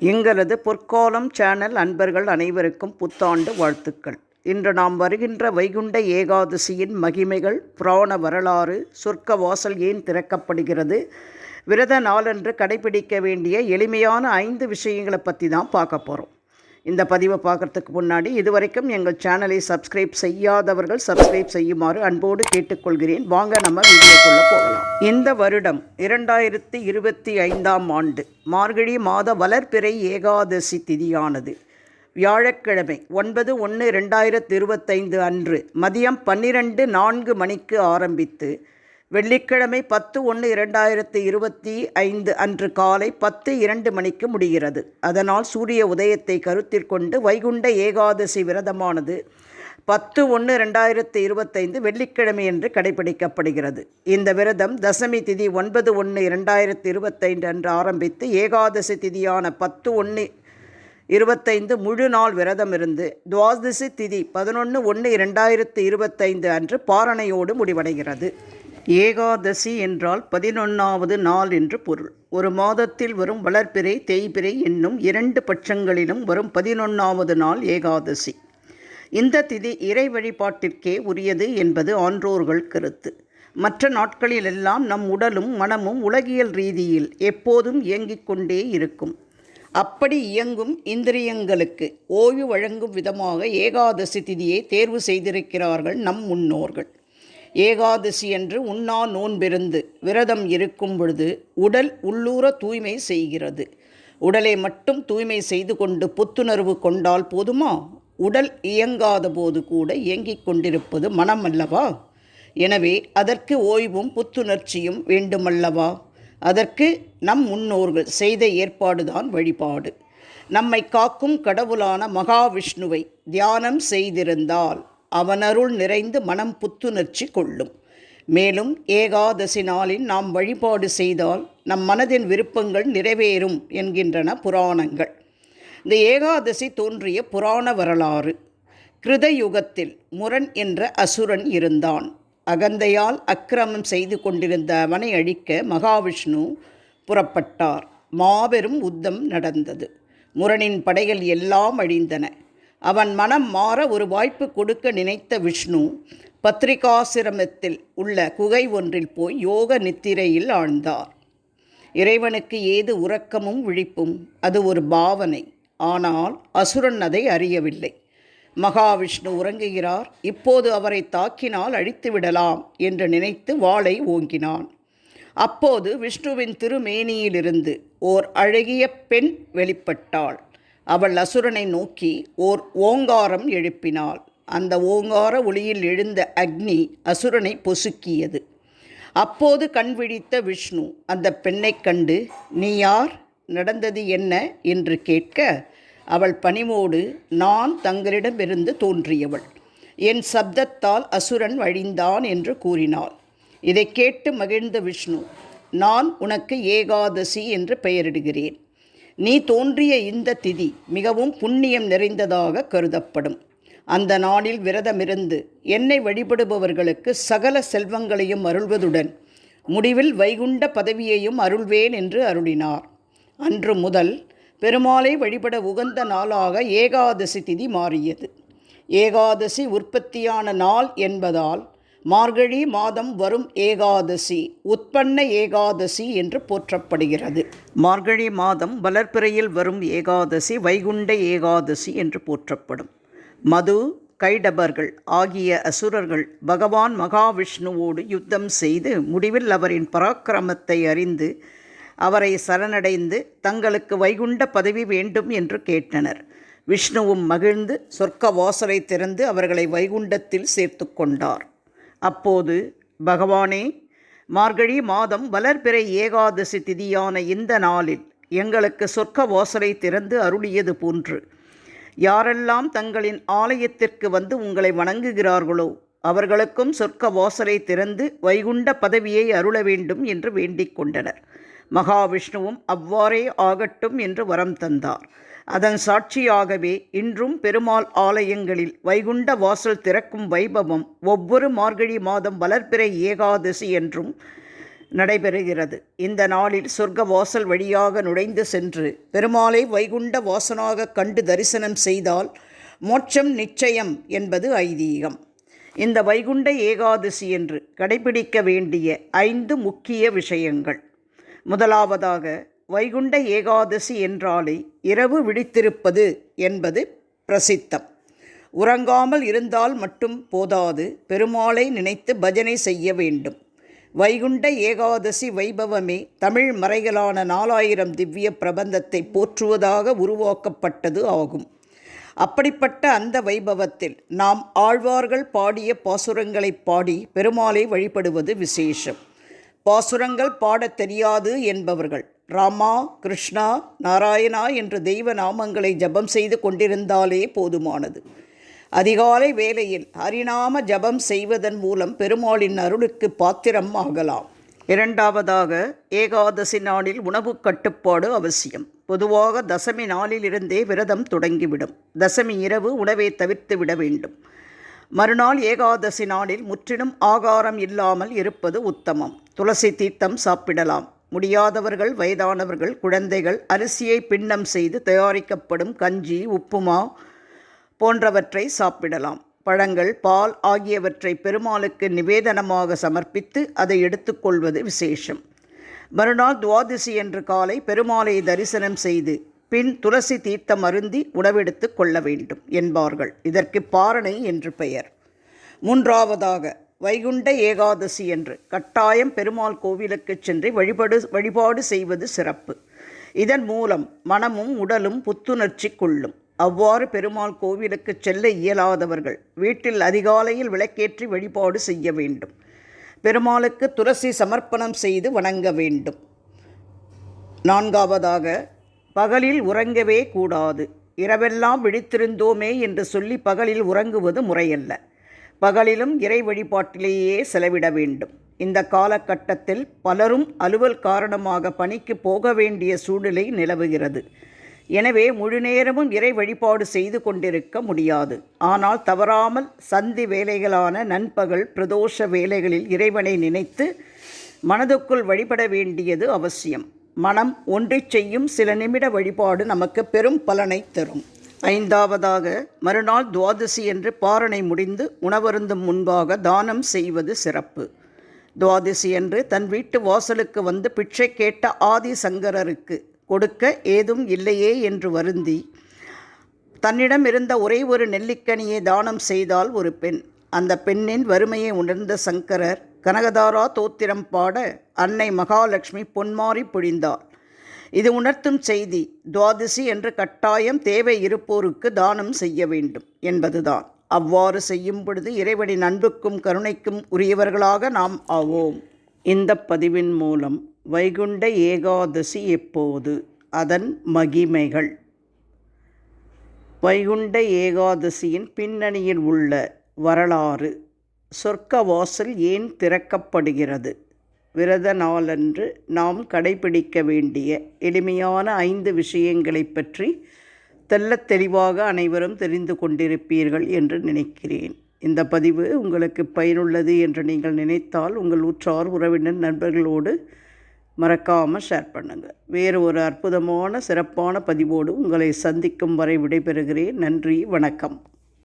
எங்களது பொற்காலம் சேனல் அன்பர்கள் அனைவருக்கும் புத்தாண்டு வாழ்த்துக்கள். இன்று நாம் வருகின்ற வைகுண்ட ஏகாதசியின் மகிமைகள் புராண வரலாறு சொர்க்க வாசல் ஏன் திறக்கப்படுகிறது விரத நாளன்று கடைபிடிக்க வேண்டிய எளிமையான ஐந்து விஷயங்களை பற்றி தான் பார்க்க போகிறோம் இந்த பதிவை பார்க்குறதுக்கு முன்னாடி இதுவரைக்கும் எங்கள் சேனலை சப்ஸ்கிரைப் செய்யாதவர்கள் சப்ஸ்கிரைப் செய்யுமாறு அன்போடு கேட்டுக்கொள்கிறேன். வாங்க நம்ம வீடியோக்குள்ளே போகலாம். இந்த வருடம் இரண்டாயிரத்தி இருபத்தி ஐந்தாம் ஆண்டு மார்கழி மாத வளர்ப்பிறை ஏகாதசி திதியானது. வியாழக்கிழமை ஒன்பது ஒன்று ரெண்டாயிரத்து இருபத்தைந்து அன்று மதியம் பன்னிரண்டு நான்கு மணிக்கு ஆரம்பித்து வெள்ளிக்கிழமை பத்து ஒன்று இரண்டாயிரத்தி இருபத்தி ஐந்து அன்று காலை பத்து இரண்டு மணிக்கு முடிகிறது. அதனால் சூரிய உதயத்தை கருத்தில் கொண்டு வைகுண்ட ஏகாதசி விரதமானது பத்து ஒன்று ரெண்டாயிரத்தி இருபத்தைந்து வெள்ளிக்கிழமை என்று கடைபிடிக்கப்படுகிறது. இந்த விரதம் தசமி திதி ஒன்பது ஒன்று இரண்டாயிரத்தி இருபத்தைந்து அன்று ஆரம்பித்து ஏகாதசி திதியான பத்து ஒன்று இருபத்தைந்து முழு நாள் விரதம் இருந்து துவாதசி திதி பதினொன்று ஒன்று இரண்டாயிரத்தி இருபத்தைந்து அன்று பாரணையோடு முடிவடைகிறது. ஏகாதசி என்றால் பதினொன்றாவது நாள் என்று பொருள். ஒரு மாதத்தில் வரும் வளர்பிறை தேய்பிறை என்னும் இரண்டு பட்சங்களிலும் வரும் பதினொன்றாவது நாள் ஏகாதசி. இந்த திதி இறை வழிபாட்டிற்கே உரியது என்பது ஆன்றோர்கள் கருத்து. மற்ற நாட்களிலெல்லாம் நம் உடலும் மனமும் உலகியல் ரீதியில் எப்போதும் இயங்கிக் கொண்டே இருக்கும். அப்படி இயங்கும் இந்திரியங்களுக்கு ஓய்வு வழங்கும் விதமாக ஏகாதசி திதியை தேர்வு செய்திருக்கிறார்கள் நம் முன்னோர்கள். ஏகாதசி என்று உண்ணா நோன்பிருந்து விரதம் இருக்கும் பொழுது உடல் உள்ளூர தூய்மை செய்கிறது. உடலை மட்டும் தூய்மை செய்து கொண்டு புத்துணர்வு கொண்டால் போதுமா? உடல் இயங்காத போது கூட இயங்கிக் கொண்டிருப்பது மனம் அல்லவா எனவே அதற்கு ஓய்வும் புத்துணர்ச்சியும் வேண்டுமல்லவா? அதற்கு நம் முன்னோர்கள் செய்த ஏற்பாடுதான் வழிபாடு. நம்மை காக்கும் கடவுளான மகாவிஷ்ணுவை தியானம் செய்திருந்தால் அவனருள் நிறைந்து மனம் புத்துணர்ச்சி கொள்ளும். மேலும் ஏகாதசி நாளில் நாம் வழிபாடு செய்தால் நம் மனதின் விருப்பங்கள் நிறைவேறும் என்கின்றன புராணங்கள். இந்த ஏகாதசி தோன்றிய புராண வரலாறு. கிருதயுகத்தில் முரண் என்ற அசுரன் இருந்தான். அகந்தையால் அக்கிரமம் செய்து கொண்டிருந்த அவனை அழிக்க மகாவிஷ்ணு புறப்பட்டார். மாபெரும் உத்தம் நடந்தது. முரணின் படைகள் எல்லாம் அழிந்தன. அவன் மனம் மாற ஒரு வாய்ப்பு கொடுக்க நினைத்த விஷ்ணு பத்திரிகாசிரமத்தில் உள்ள குகை ஒன்றில் போய் யோக நித்திரையில் ஆழ்ந்தார். இறைவனுக்கு ஏது உறக்கமும் விழிப்பும் அது ஒரு பாவனை. ஆனால் அசுரன் அதை அறியவில்லை. மகாவிஷ்ணு உறங்குகிறார் இப்போது அவரை தாக்கினால் அழித்து விடலாம் என்று நினைத்து வாளை ஓங்கினான். அப்போது விஷ்ணுவின் திருமேனியிலிருந்து ஓர் அழகிய பெண் வெளிப்பட்டாள். அவள் அசுரனை நோக்கி ஓர் ஓங்காரம் எழுப்பினாள். அந்த ஓங்கார ஒளியில் எழுந்த அக்னி அசுரனை பொசுக்கியது. அப்போது கண் விழித்த விஷ்ணு அந்த பெண்ணைக் கண்டு நீ யார்? நடந்தது என்ன என்று கேட்க அவள் பணிவோடு நான் தங்களிடமிருந்து தோன்றியவள். என் சப்தத்தால் அசுரன் வழிந்தான் என்று கூறினாள். இதை கேட்டு மகிழ்ந்த விஷ்ணு நான் உனக்கு ஏகாதசி என்று பெயரிடுகிறேன். நீ தோன்றிய இந்த திதி மிகவும் புண்ணியம் நிறைந்ததாக கருதப்படும். அந்த நாளில் விரதமிருந்து என்னை வழிபடுபவர்களுக்கு சகல செல்வங்களையும் அருள்வதுடன் முடிவில் வைகுண்ட பதவியையும் அருள்வேன் என்று அருளினார். அன்று முதல் பெருமாளை வழிபட உகந்த நாளாக ஏகாதசி திதி மாறியது. ஏகாதசி உற்பத்தியான நாள் என்பதால் மார்கழி மாதம் வரும் ஏகாதசி உற்பன்ன ஏகாதசி என்று போற்றப்படுகிறது. மார்கழி மாதம் வளர்ப்பிறையில் வரும் ஏகாதசி வைகுண்ட ஏகாதசி என்று போற்றப்படும். மது கைடபர்கள் ஆகிய அசுரர்கள் பகவான் மகாவிஷ்ணுவோடு யுத்தம் செய்து முடிவில் அவரின் பராக்கிரமத்தை அறிந்து அவரை சரணடைந்து தங்களுக்கு வைகுண்ட பதவி வேண்டும் என்று கேட்டனர். விஷ்ணுவும் மகிழ்ந்து சொர்க்க வாசலை திறந்து அவர்களை வைகுண்டத்தில் சேர்த்து கொண்டார். அப்போது பகவானே மார்கழி மாதம் வளர்பிறை ஏகாதசி திதியான இந்த நாளில் எங்களுக்கு சொர்க்க வாசலை திறந்து அருளியது போன்று. யாரெல்லாம் தங்களின் ஆலயத்திற்கு வந்து உங்களை வணங்குகிறார்களோ அவர்களுக்கும் சொர்க்க வாசலை திறந்து வைகுண்ட பதவியை அருள வேண்டும் என்று வேண்டிக் கொண்டனர். மகாவிஷ்ணுவும் அவ்வாறே ஆகட்டும் என்று வரம் தந்தார். அதன் சாட்சியாகவே இன்றும் பெருமாள் ஆலயங்களில் வைகுண்ட வாசல் திறக்கும் வைபவம் ஒவ்வொரு மார்கழி மாதம் வளர்ப்பிறை ஏகாதசி என்றும் நடைபெறுகிறது. இந்த நாளில் சொர்க்க வாசல் வழியாக நுழைந்து சென்று பெருமாளை வைகுண்ட வாசனாக கண்டு தரிசனம் செய்தால் மோட்சம் நிச்சயம் என்பது ஐதீகம். இந்த வைகுண்ட ஏகாதசி என்று கடைபிடிக்க வேண்டிய ஐந்து முக்கிய விஷயங்கள். முதலாவதாக வைகுண்ட ஏகாதசி என்றாலே இரவு விழித்திருப்பது என்பது பிரசித்தம். உறங்காமல் இருந்தால் மட்டும் போதாது பெருமாளை நினைத்து பஜனை செய்ய வேண்டும். வைகுண்ட ஏகாதசி வைபவமே தமிழ் மறைகளான நாலாயிரம் திவ்ய பிரபந்தத்தை போற்றுவதாக உருவாக்கப்பட்டது ஆகும். அப்படிப்பட்ட அந்த வைபவத்தில் நாம் ஆழ்வார்கள் பாடிய பாசுரங்களை பாடி பெருமாளை வழிபடுவது விசேஷம். பாசுரங்கள் பாடத் தெரியாது என்பவர்கள். ராமா கிருஷ்ணா நாராயணா என்ற தெய்வ நாமங்களை ஜபம் செய்து கொண்டிருந்தாலே போதுமானது. அதிகாலை வேளையில் ஹரிநாம ஜபம் செய்வதன் மூலம் பெருமாளின் அருளுக்கு பாத்திரம் ஆகலாம். இரண்டாவதாக ஏகாதசி நாளில் உணவு கட்டுப்பாடு அவசியம். பொதுவாக தசமி நாளிலிருந்தே விரதம் தொடங்கிவிடும். தசமி இரவு உணவை தவிர்த்து விட வேண்டும். மறுநாள் ஏகாதசி நாளில் முற்றிலும் ஆகாரம் இல்லாமல் இருப்பது உத்தமம். துளசி தீர்த்தம் சாப்பிடலாம். முடியாதவர்கள் வயதானவர்கள் குழந்தைகள் அரிசியை பின்னம் செய்து தயாரிக்கப்படும் கஞ்சி உப்புமா போன்றவற்றை சாப்பிடலாம். பழங்கள் பால் ஆகியவற்றை பெருமாளுக்கு நிவேதனமாக சமர்ப்பித்து அதை எடுத்துக்கொள்வது விசேஷம். மறுநாள் துவாதிசி என்று காலை பெருமாளை தரிசனம் செய்து பின் துளசி தீர்த்தம் அருந்தி உணவெடுத்து கொள்ள வேண்டும் என்பார்கள். இதற்கு பாரணை என்று பெயர். மூன்றாவதாக வைகுண்ட ஏகாதசி என்று. கட்டாயம் பெருமாள் கோவிலுக்கு சென்று வழிபாடு வழிபாடு செய்வது சிறப்பு. இதன் மூலம் மனமும் உடலும் புத்துணர்ச்சி கொள்ளும். அவ்வாறு பெருமாள் கோவிலுக்கு செல்ல இயலாதவர்கள் வீட்டில் அதிகாலையில் விளக்கேற்றி வழிபாடு செய்ய வேண்டும். பெருமாளுக்கு துளசி சமர்ப்பணம் செய்து வணங்க வேண்டும். நான்காவதாக பகலில் உறங்கவே கூடாது. இரவெல்லாம் விழித்திருந்தோமே என்று சொல்லி பகலில் உறங்குவது முறையல்ல. பகலிலும் இறை வழிபாட்டிலேயே செலவிட வேண்டும். இந்த காலகட்டத்தில் பலரும் அலுவல் காரணமாக பணிக்கு போக வேண்டிய சூழ்நிலை நிலவுகிறது. எனவே முழு நேரமும் இறை வழிபாடு செய்து கொண்டிருக்க முடியாது. ஆனால் தவறாமல் சந்தி வேலைகளான நண்பகல் பிரதோஷ வேலைகளில் இறைவனை நினைத்து மனதுக்குள் வழிபட வேண்டியது அவசியம். மனம் ஒன்றிச் செய்யும் சில நிமிட வழிபாடு நமக்கு பெரும் பலனை தரும். ஐந்தாவதாக மறுநாள் துவாதசி என்று பாரணை முடிந்து உணவருந்தும் முன்பாக தானம் செய்வது சிறப்பு. துவாதசி என்று தன் வீட்டு வாசலுக்கு வந்து பிச்சை கேட்ட ஆதி சங்கரருக்கு கொடுக்க ஏதும் இல்லையே என்று வருந்தி தன்னிடம் இருந்த ஒரே ஒரு நெல்லிக்கனியை தானம் செய்தால் ஒரு பெண். அந்த பெண்ணின் வறுமையை உணர்ந்த சங்கரர் கனகதாரா தோத்திரம் பாட அன்னை மகாலட்சுமி பொன்மாறி பொழிந்தார். இது உணர்த்தும் செய்தி துவாதசி என்று கட்டாயம் தேவை இருப்போருக்கு தானம் செய்ய வேண்டும் என்பதுதான். அவ்வாறு செய்யும் பொழுது இறைவனின் அன்புக்கும் கருணைக்கும் உரியவர்களாக நாம் ஆவோம். இந்த பதிவின் மூலம் வைகுண்ட ஏகாதசி எப்போது? அதன் மகிமைகள். வைகுண்ட ஏகாதசியின் பின்னணியில் உள்ள வரலாறு சொர்க்க வாசல் ஏன் திறக்கப்படுகிறது? விரத நாளன்று நாம் கடைபிடிக்க வேண்டிய எளிமையான ஐந்து விஷயங்களை பற்றி தெள்ளத் தெளிவாக அனைவரும் தெரிந்து கொண்டிருப்பீர்கள் என்று நினைக்கிறேன். இந்த பதிவு உங்களுக்கு பயனுள்ளது என்று நீங்கள் நினைத்தால் உங்கள் உற்றார் உறவினர் நண்பர்களோடு மறக்காமல் ஷேர் பண்ணுங்கள் வேறு ஒரு அற்புதமான சிறப்பான பதிவோடு உங்களை சந்திக்கும் வரை விடைபெறுகிறேன். நன்றி வணக்கம்.